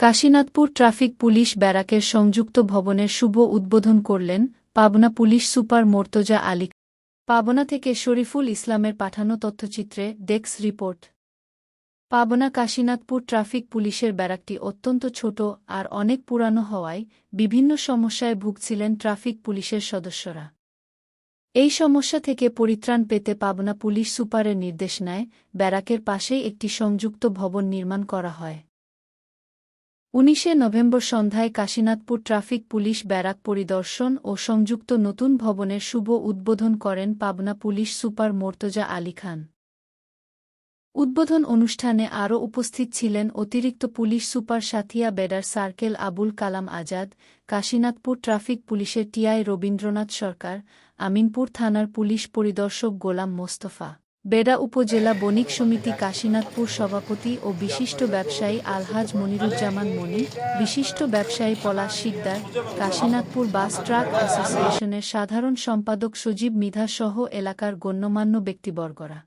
Kashinathpur traffic police ব্যারাকের সংযুক্ত ভবনের শুভ উদ্বোধন করলেন পাবনা পুলিশ সুপার মোর্তজা আলী পাবনা থেকে শরীফুল ইসলামের পাঠানো তথ্যচিত্রে ডেক্স রিপোর্ট। পাবনা কাশীনাথপুর ট্রাফিক পুলিশের ব্যারাকটি অত্যন্ত ছোট আর অনেক পুরানো হওয়ায় বিভিন্ন সমস্যায় ভুগছিলেন ট্রাফিক পুলিশের সদস্যরা। এই সমস্যা থেকে পরিত্রাণ পেতে পাবনা পুলিশ সুপারের নির্দেশ নেয় ব্যারাকের পাশেই একটি সংযুক্ত ভবন নির্মাণ করা হয়। উনিশে নভেম্বর সন্ধ্যায় কাশীনাথপুর ট্রাফিক পুলিশ ব্যারাক পরিদর্শন ও সংযুক্ত নতুন ভবনের শুভ উদ্বোধন করেন পাবনা পুলিশ সুপার মোর্তজা আলী খান। উদ্বোধন অনুষ্ঠানে আরও উপস্থিত ছিলেন অতিরিক্ত পুলিশ সুপার সাথিয়া বেডার সার্কেল আবুল কালাম আজাদ, কাশীনাথপুর ট্রাফিক পুলিশের টিআই রবীন্দ্রনাথ সরকার, আমিনপুর থানার পুলিশ পরিদর্শক গোলাম মোস্তফা। বেডা উপজেলা বণিক সমিতি কাশীনাথপুর সভাপতি ও বিশিষ্ট ব্যবসায়ী আলহাজ মনিরুজ্জামান মনি বিশিষ্ট ব্যবসায়ী পলাশ শিকদার, কাশীনাথপুর বাস ট্রাক অ্যাসোসিয়েশনের সাধারণ সম্পাদক সজীব মিধা সহ এলাকার গণ্যমান্য ব্যক্তিবর্গরা।